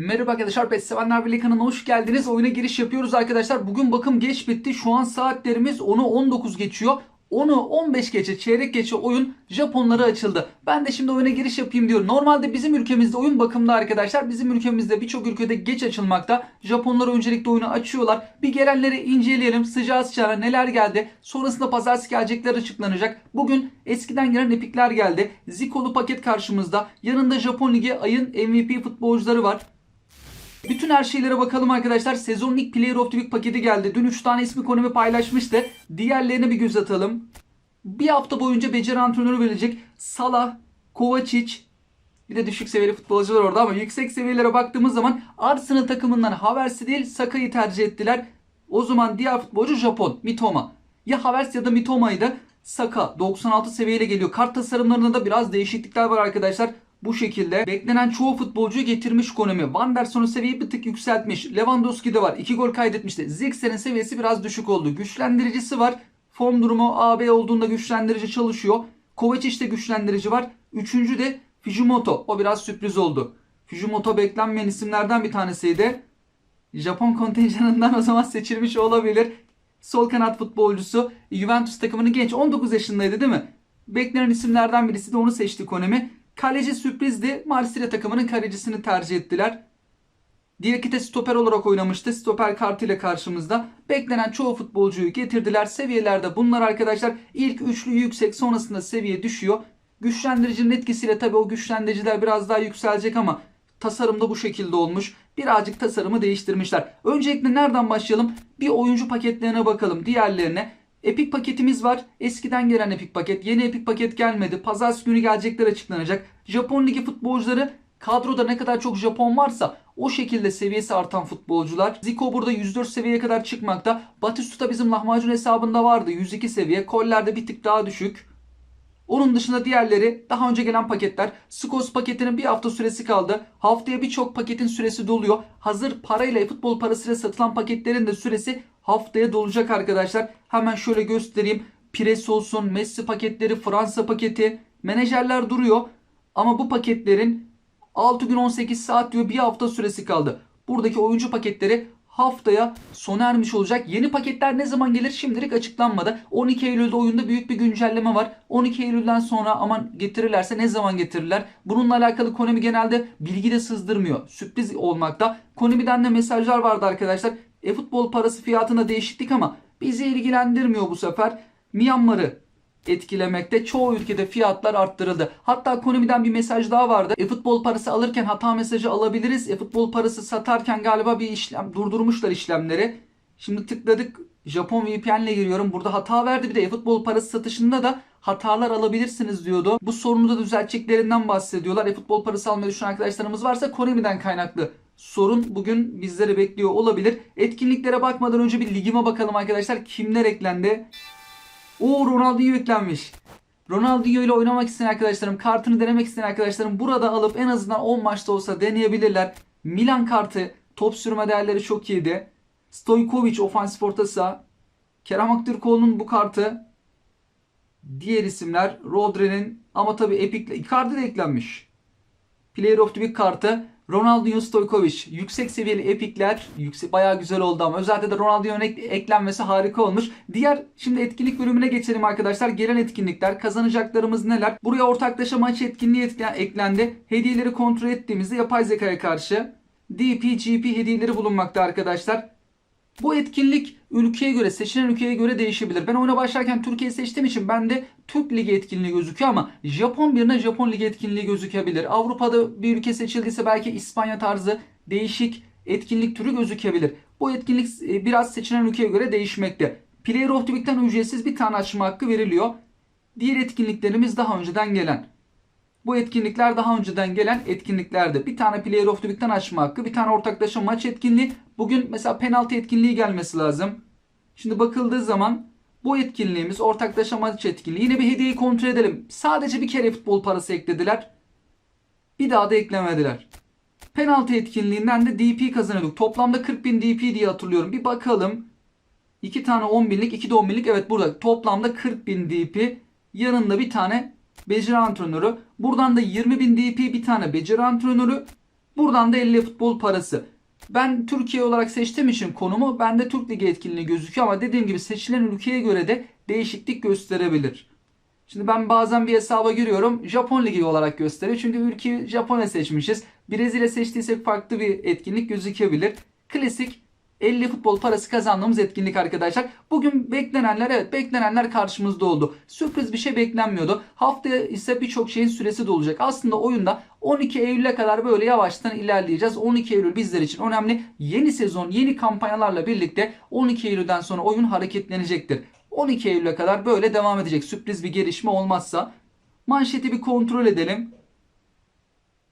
Merhaba arkadaşlar PES Sevenler Birliği kanalına hoş geldiniz. Oyuna giriş yapıyoruz arkadaşlar. Bugün bakım geç bitti. Şu an saatlerimiz 10'u 19 geçiyor. 10'u 15 geçe, çeyrek geçe oyun Japonlara açıldı. Ben de şimdi oyuna giriş yapayım diyorum. Normalde bizim ülkemizde oyun bakımda arkadaşlar. Bizim ülkemizde birçok ülkede geç açılmakta. Japonlar öncelikle oyunu açıyorlar. Bir gelenleri inceleyelim. Sıcağı sıcağına neler geldi. Sonrasında pazartesi gelecekler açıklanacak. Bugün eskiden gelen epikler geldi. Zikolu paket karşımızda. Yanında Japon Ligi ayın MVP futbolcuları var. Bütün her şeylere bakalım arkadaşlar. Sezonun ilk Player of the Week paketi geldi. Dün 3 tane ismi konumu paylaşmıştı. Diğerlerine bir göz atalım. Bir hafta boyunca beceri antrenörü verecek. Salah, Kovacic, bir de düşük seviyeli futbolcular orada ama yüksek seviyelere baktığımız zaman Arsenal takımından Havertz'i değil Saka'yı tercih ettiler. O zaman diğer futbolcu Japon, Mitoma. Ya Havertz ya da Mitoma'ydı. Saka 96 seviyeyle geliyor. Kart tasarımlarında da biraz değişiklikler var arkadaşlar. Bu şekilde beklenen çoğu futbolcuyu getirmiş Konami. Van der Sar'ın seviyeyi bir tık yükseltmiş. Lewandowski de var. 2 gol kaydetmişti. Zirkse'nin seviyesi biraz düşük oldu. Güçlendiricisi var. Form durumu AB olduğunda güçlendirici çalışıyor. Kovacic de güçlendirici var. Üçüncü de Fujimoto. O biraz sürpriz oldu. Fujimoto beklenmeyen isimlerden bir tanesiydi. Japon kontenjanından o zaman seçilmiş olabilir. Sol kanat futbolcusu Juventus takımının genç 19 yaşındaydı değil mi? Beklenen isimlerden birisi de onu seçti Konami. Kaleci sürprizdi. Marsilya takımının kalecisini tercih ettiler. Diakite stoper olarak oynamıştı. Stoper kartıyla karşımızda. Beklenen çoğu futbolcuyu getirdiler. Seviyelerde bunlar arkadaşlar. İlk üçlü yüksek sonrasında seviye düşüyor. Güçlendiricinin etkisiyle tabii o güçlendiriciler biraz daha yükselecek ama tasarımda bu şekilde olmuş. Birazcık tasarımı değiştirmişler. Öncelikle nereden başlayalım? Bir oyuncu paketlerine bakalım. Diğerlerine. Epic paketimiz var. Eskiden gelen Epic paket. Yeni Epic paket gelmedi. Pazartesi günü gelecekler açıklanacak. Japon Ligi futbolcuları kadroda ne kadar çok Japon varsa o şekilde seviyesi artan futbolcular. Zico burada 104 seviyeye kadar çıkmakta. Batistuta bizim lahmacun hesabında vardı. 102 seviye. Kollerde bir tık daha düşük. Onun dışında diğerleri daha önce gelen paketler. Skos paketinin bir hafta süresi kaldı. Haftaya birçok paketin süresi doluyor. Hazır parayla futbol parasıyla satılan paketlerin de süresi haftaya dolacak arkadaşlar. Hemen şöyle göstereyim. Pires olsun, Messi paketleri, Fransa paketi. Menajerler duruyor. Ama bu paketlerin 6 gün 18 saat diyor bir hafta süresi kaldı. Buradaki oyuncu paketleri haftaya sona ermiş olacak. Yeni paketler ne zaman gelir şimdilik açıklanmadı. 12 Eylül'de oyunda büyük bir güncelleme var. 12 Eylül'den sonra aman getirirlerse ne zaman getirirler? Bununla alakalı Konami genelde bilgi de sızdırmıyor. Sürpriz olmakta. Konami'den de mesajlar vardı arkadaşlar. E-futbol parası fiyatında değişiklik ama bizi ilgilendirmiyor bu sefer. Myanmar'ı etkilemekte. Çoğu ülkede fiyatlar arttırıldı. Hatta Konami'den bir mesaj daha vardı. E-futbol parası alırken hata mesajı alabiliriz. E-futbol parası satarken galiba bir işlem durdurmuşlar işlemleri. Şimdi tıkladık. Japon VPN ile giriyorum. Burada hata verdi. Bir de e-futbol parası satışında da hatalar alabilirsiniz diyordu. Bu sorunu da düzelteceklerinden bahsediyorlar. E-futbol parası almayı düşünen arkadaşlarımız varsa Konami'den kaynaklı sorun bugün bizleri bekliyor olabilir. Etkinliklere bakmadan önce bir ligime bakalım arkadaşlar. Kimler eklendi? O Ronaldinho yüklenmiş. Ronaldinho ile oynamak isteyen arkadaşlarım, kartını denemek isteyen arkadaşlarım burada alıp en azından 10 maçta olsa deneyebilirler. Milan kartı top sürme değerleri çok iyiydi. Stojkovic ofansif orta saha. Kerem Aktürkoğlu'nun bu kartı. Diğer isimler Rodri'nin ama tabi Epic Icardi de eklenmiş. Player of the Week kartı Ronaldinho Stojkovic yüksek seviyeli epikler yüksek bayağı güzel oldu ama özellikle de Ronaldinho'nun ek- eklenmesi harika olmuş. Diğer şimdi etkinlik bölümüne geçelim arkadaşlar. Gelen etkinlikler kazanacaklarımız neler? Buraya ortaklaşa maç etkinliği etken- eklendi. Hediyeleri kontrol ettiğimizde yapay zekaya karşı DP, GP hediyeleri bulunmakta arkadaşlar. Bu etkinlik ülkeye göre, seçilen ülkeye göre değişebilir. Ben oyuna başlarken Türkiye seçtiğim için bende Türk Ligi etkinliği gözüküyor ama Japon birine Japon Ligi etkinliği gözükebilir. Avrupa'da bir ülke seçildiyse belki İspanya tarzı değişik etkinlik türü gözükebilir. Bu etkinlik e, biraz seçilen ülkeye göre değişmekte. Player of the Week'ten ücretsiz bir tane açma hakkı veriliyor. Diğer etkinliklerimiz daha önceden gelen. Bu etkinlikler daha önceden gelen etkinliklerdi. Bir tane Player of the Week'ten açma hakkı, bir tane ortaklaşa maç etkinliği. Bugün mesela penaltı etkinliği gelmesi lazım. Şimdi bakıldığı zaman bu etkinliğimiz ortaklaşa maç etkinliği. Yine bir hediyeyi kontrol edelim. Sadece bir kere futbol parası eklediler. Bir daha da eklemediler. Penaltı etkinliğinden de DP kazanıyorduk. Toplamda 40.000 DP diye hatırlıyorum. Bir bakalım. 2 tane 10 binlik, 2 de 10 binlik. Evet burada toplamda 40.000 DP. Yanında bir tane beceri antrenörü. Buradan da 20.000 DP bir tane beceri antrenörü. Buradan da 50 futbol parası. Ben Türkiye olarak seçtiğim için konumu bende Türk Ligi etkinliği gözüküyor ama dediğim gibi seçilen ülkeye göre de değişiklik gösterebilir. Şimdi ben bazen bir hesaba giriyorum. Japon Ligi olarak gösteriyor. Çünkü ülkeyi Japonya seçmişiz. Brezilya seçtiysek farklı bir etkinlik gözükebilir. Klasik 50 futbol parası kazandığımız etkinlik arkadaşlar. Bugün beklenenler evet beklenenler karşımızda oldu. Sürpriz bir şey beklenmiyordu. Haftaya ise birçok şeyin süresi de olacak. Aslında oyunda 12 Eylül'e kadar böyle yavaştan ilerleyeceğiz. 12 Eylül bizler için önemli. Yeni sezon, yeni kampanyalarla birlikte 12 Eylül'den sonra oyun hareketlenecektir. 12 Eylül'e kadar böyle devam edecek. Sürpriz bir gelişme olmazsa. Manşeti bir kontrol edelim.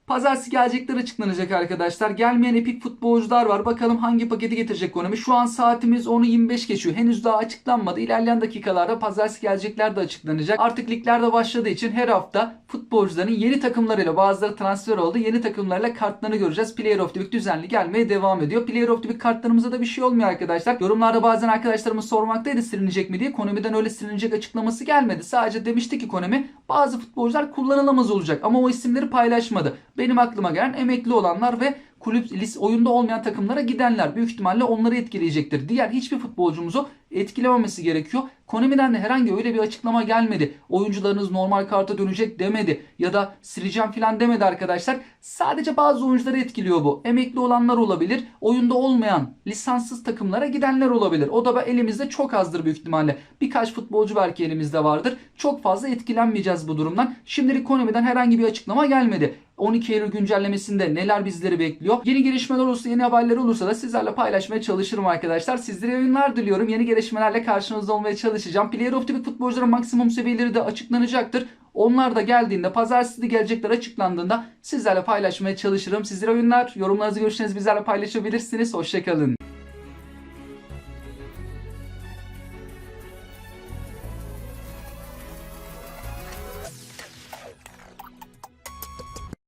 Pazartesi gelecekler açıklanacak arkadaşlar. Gelmeyen epik futbolcular var. Bakalım hangi paketi getirecek Konami. Şu an saatimiz 10'u 25 geçiyor. Henüz daha açıklanmadı. İlerleyen dakikalarda pazartesi gelecekler de açıklanacak. Artık ligler de başladığı için her hafta futbolcuların yeni takımlarıyla bazıları transfer oldu. Yeni takımlarla kartlarını göreceğiz. Player of the Week düzenli gelmeye devam ediyor. Player of the Week kartlarımızda da bir şey olmuyor arkadaşlar. Yorumlarda bazen arkadaşlarımız sormaktaydı silinecek mi diye. Konami'den öyle silinecek açıklaması gelmedi. Sadece demişti ki Konami bazı futbolcular kullanılamaz olacak ama o isimleri paylaşmadı. Benim aklıma gelen emekli olanlar ve kulüp lis oyunda olmayan takımlara gidenler büyük ihtimalle onları etkileyecektir. Diğer hiçbir futbolcumuzu etkilememesi gerekiyor. Konami'den de herhangi öyle bir açıklama gelmedi. Oyuncularınız normal karta dönecek demedi ya da sileceğim falan demedi arkadaşlar. Sadece bazı oyuncuları etkiliyor bu. Emekli olanlar olabilir. Oyunda olmayan lisanssız takımlara gidenler olabilir. O da elimizde çok azdır büyük ihtimalle. Birkaç futbolcu belki elimizde vardır. Çok fazla etkilenmeyeceğiz bu durumdan. Şimdilik Konami'den herhangi bir açıklama gelmedi. 12 Eylül güncellemesinde neler bizleri bekliyor? Yeni gelişmeler olursa, yeni haberler olursa da sizlerle paylaşmaya çalışırım arkadaşlar. Sizlere oyunlar diliyorum. Yeni gelişmelerle karşınızda olmaya çalışacağım. Player of the Week futbolcuların maksimum seviyeleri de açıklanacaktır. Onlar da geldiğinde, pazartesi de gelecekler açıklandığında sizlerle paylaşmaya çalışırım. Sizlere oyunlar, yorumlarınızı, görüşlerinizi bizlerle paylaşabilirsiniz. Hoşçakalın.